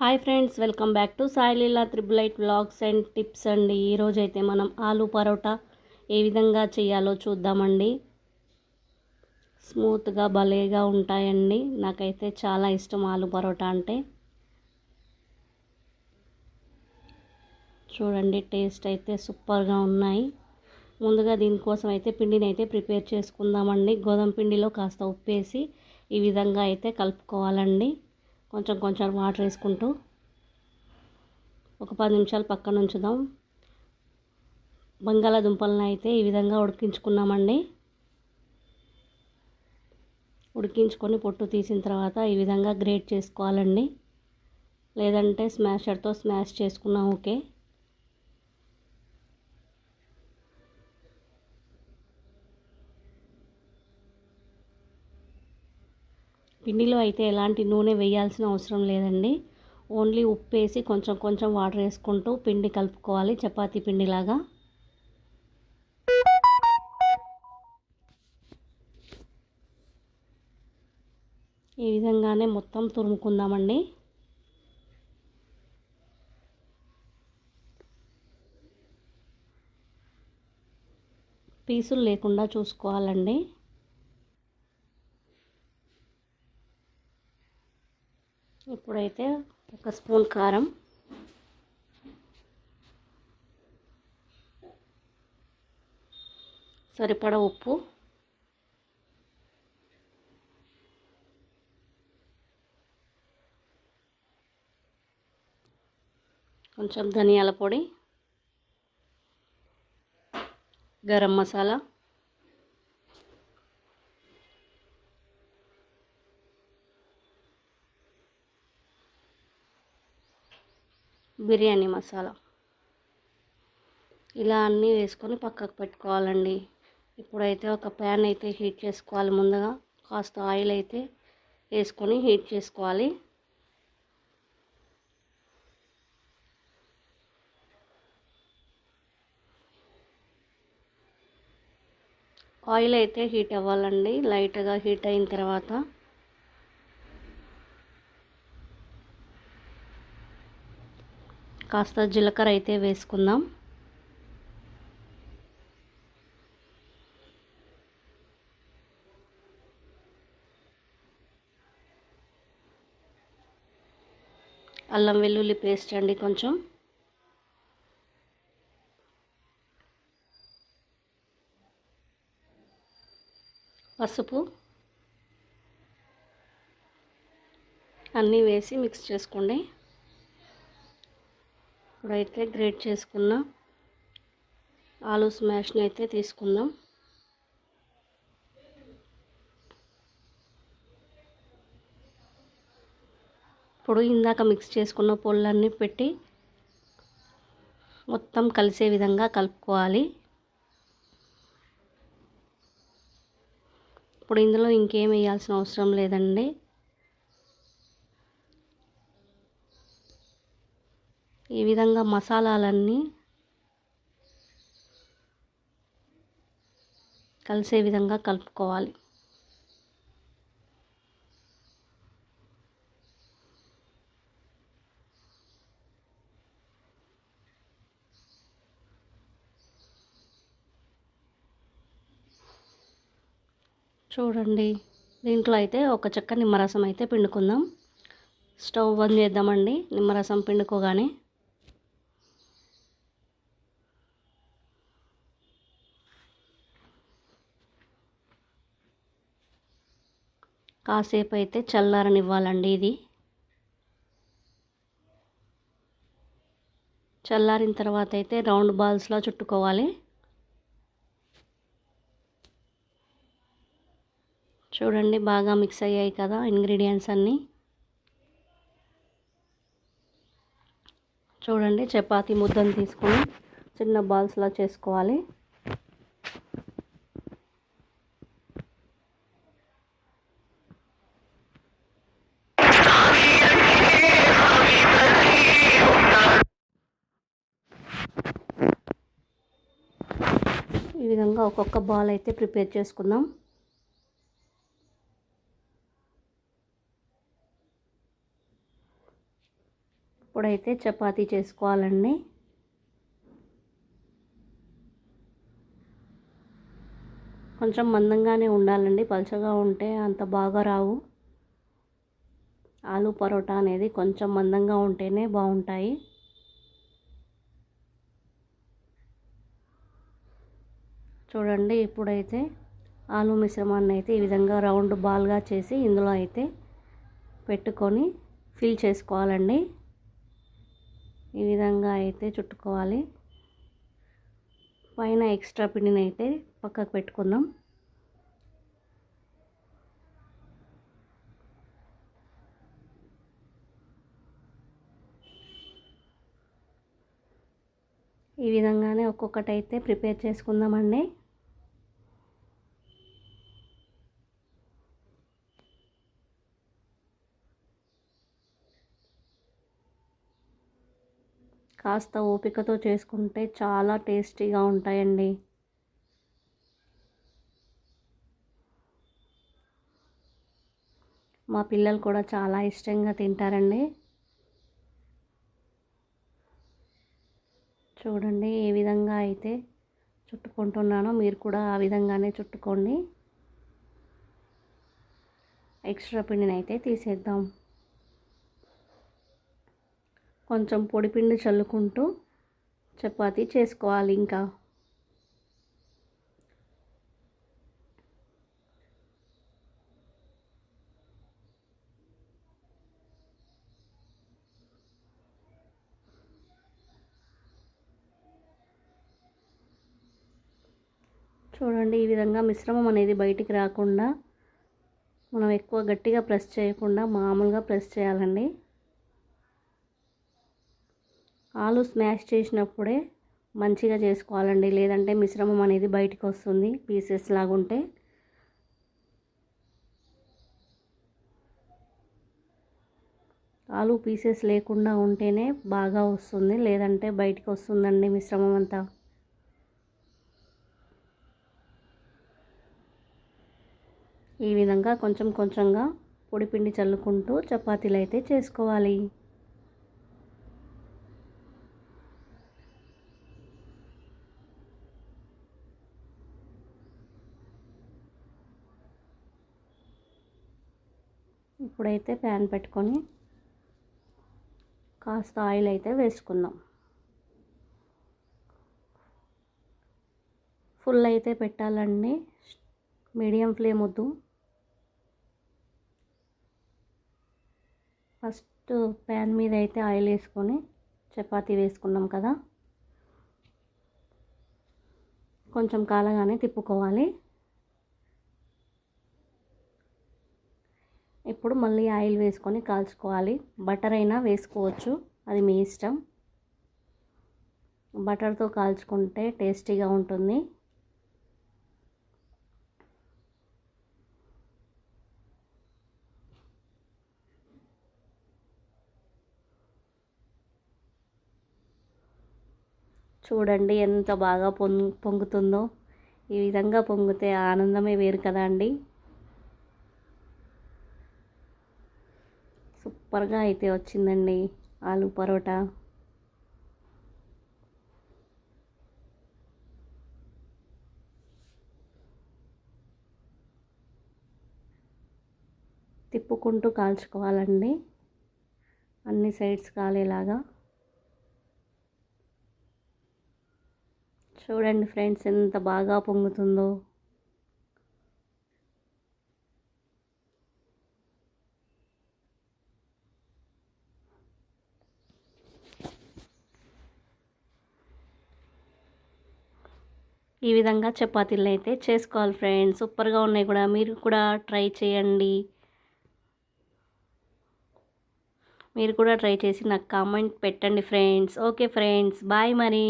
Hi friends welcome back to Saileela triple eight blogs and tips అండి. ఈరోజైతే అయితే మనం ఆలు పరోటా ఏ విధంగా చేయాలో చూద్దామండి. స్మూత్గా భలేగా ఉంటాయండి. నాకైతే చాలా ఇష్టం ఆలు పరోటా అంటే. చూడండి టేస్ట్ అయితే సూపర్గా ఉన్నాయి. ముందుగా దీనికోసం అయితే పిండిని అయితే ప్రిపేర్ చేసుకుందామండి. గోధుమ పిండిలో కాస్త ఉప్పేసి ఈ విధంగా అయితే కలుపుకోవాలండి. కొంచెం కొంచెం వాటర్ వేసుకుంటూ ఒక పది నిమిషాలు పక్కన ఉంచుదాం. బంగాళాదుంపలను అయితే ఈ విధంగా ఉడికించుకున్నామండి. ఉడికించుకొని పొట్టు తీసిన తర్వాత ఈ విధంగా గ్రేట్ చేసుకోవాలండి. లేదంటే స్మాషర్తో స్మాష్ చేసుకున్నాం ఓకే. పిండిలో అయితే ఎలాంటి నూనె వేయాల్సిన అవసరం లేదండి. ఓన్లీ ఉప్పు వేసి కొంచెం కొంచెం వాటర్ వేసుకుంటూ పిండి కలుపుకోవాలి చపాతీ పిండిలాగా. ఈ విధంగానే మొత్తం తురుముకుందామండి. పీసులు లేకుండా చూసుకోవాలండి. ఇప్పుడైతే ఒక స్పూన్ కారం. సరిపడ ఉప్పు. కొంచెం ధనియాల పొడి. గరం మసాలా. బిర్యానీ మసాలా. ఇలా అన్నీ వేసుకొని పక్కకు పెట్టుకోవాలండి. ఇప్పుడైతే ఒక ప్యాన్ అయితే హీట్ చేసుకోవాలి ముందుగా. కాస్త ఆయిల్ అయితే వేసుకొని హీట్ చేసుకోవాలి. ఆయిల్ అయితే హీట్ అవ్వాలండి. లైట్గా హీట్ అయిన తర్వాత కాస్త జీలకర్ర అయితే వేసుకుందాం. అల్లం వెల్లుల్లి పేస్ట్ అండి కొంచెం. పసుపు. అన్నీ వేసి మిక్స్ చేసుకోండి. ఇప్పుడైతే గ్రేట్ చేసుకున్న. ఆలు స్మాష్ని అయితే తీసుకుందాం. ఇప్పుడు ఇందాక మిక్స్ చేసుకున్న పొళ్ళన్నీ పెట్టి మొత్తం కలిసే విధంగా కలుపుకోవాలి. ఇప్పుడు ఇందులో ఇంకేం వేయాల్సిన అవసరం లేదండి. ఈ విధంగా మసాలాలన్నీ కలిసే విధంగా కలుపుకోవాలి. చూడండి దీంట్లో అయితే ఒక చెక్క నిమ్మరసం అయితే పిండుకుందాం. స్టవ్ బంద్ చేద్దామండి. నిమ్మరసం పిండుకోగానే కాసేపు అయితే చల్లారనివ్వాలండి ఇది. చల్లారిన తర్వాత అయితే రౌండ్ బాల్స్లో చుట్టుకోవాలి. చూడండి బాగా మిక్స్ అయ్యాయి కదా ఇంగ్రీడియంట్స్ అన్నీ. చూడండి చపాతీ ముద్దను తీసుకొని చిన్న బాల్స్లా చేసుకోవాలి. ఈ విధంగా ఒక్కొక్క బాల్ అయితే ప్రిపేర్ చేసుకుందాం. ఇప్పుడైతే చపాతీ చేసుకోవాలండి. కొంచెం మందంగానే ఉండాలండి. పలుచగా ఉంటే అంత బాగా రావు. ఆలు పరోటా అనేది కొంచెం మందంగా ఉంటేనే బాగుంటాయి. చూడండి ఇప్పుడైతే ఆలు మిశ్రమాన్ని అయితే ఈ విధంగా రౌండ్ బాల్గా చేసి ఇందులో అయితే పెట్టుకొని ఫిల్ చేసుకోవాలండి. ఈ విధంగా అయితే చుట్టుకోవాలి. పైన ఎక్స్ట్రా పిండిని అయితే పక్కకు పెట్టుకుందాం. ఈ విధంగానే ఒక్కొక్కటి అయితే ప్రిపేర్ చేసుకుందామండి. కాస్త ఓపికతో చేసుకుంటే చాలా టేస్టీగా ఉంటాయండి. మా పిల్లలు కూడా చాలా ఇష్టంగా తింటారండి. చూడండి ఏ విధంగా అయితే చుట్టుకుంటున్నానో మీరు కూడా ఆ విధంగానే చుట్టుకోండి. ఎక్స్ట్రా పిండిని అయితే తీసేద్దాం. కొంచెం పొడిపిండి చల్లుకుంటూ చపాతీ చేసుకోవాలి ఇంకా. చూడండి ఈ విధంగా మిశ్రమం అనేది బయటికి రాకుండా మనం ఎక్కువ గట్టిగా ప్రెస్ చేయకుండా మామూలుగా ప్రెస్ చేయాలండి. ఆలు స్మాష్ చేసినప్పుడే మంచిగా చేసుకోవాలండి. లేదంటే మిశ్రమం అనేది బయటికి వస్తుంది పీసెస్ లాగుంటే ఆలు పీసెస్ లేకుండా ఉంటేనే బాగా వస్తుంది లేదంటే బయటకు వస్తుందండి మిశ్రమం అంతా. ఈ విధంగా కొంచెం కొంచెంగా పొడిపిండి చల్లుకుంటూ చపాతీలు అయితే చేసుకోవాలి. ఇప్పుడైతే ప్యాన్ పెట్టుకొని కాస్త ఆయిల్ అయితే వేసుకుందాం. ఫుల్ అయితే పెట్టాలండి. మీడియం ఫ్లేమ్ వద్దు. ఫస్ట్ ప్యాన్ మీద అయితే ఆయిల్ వేసుకొని చపాతీ వేసుకున్నాం కదా. కొంచెం కాలగానే తిప్పుకోవాలి. ఇప్పుడు మళ్ళీ ఆయిల్ వేసుకొని కాల్చుకోవాలి. బటర్ అయినా వేసుకోవచ్చు. అది మీ ఇష్టం. బటర్తో కాల్చుకుంటే టేస్టీగా ఉంటుంది. చూడండి ఎంత బాగా పొంగుతుందో. ఈ విధంగా పొంగితే ఆనందమే వేరు కదా అండి. సూపర్గా అయితే వచ్చిందండి ఆలు పరోటా. తిప్పుకుంటూ కాల్చుకోవాలండి. అన్ని సైడ్స్ కాలేలాగా. చూడండి ఫ్రెండ్స్ ఎంత బాగా పొంగుతుందో. ఈ విధంగా చపాతీలు అయితే చేసుకోవాలి ఫ్రెండ్స్. సూపర్గా ఉన్నాయి కూడా. మీరు కూడా ట్రై చేయండి. మీరు కూడా ట్రై చేసి నాకు కామెంట్ పెట్టండి ఫ్రెండ్స్. Okay friends. బాయ్ మరి.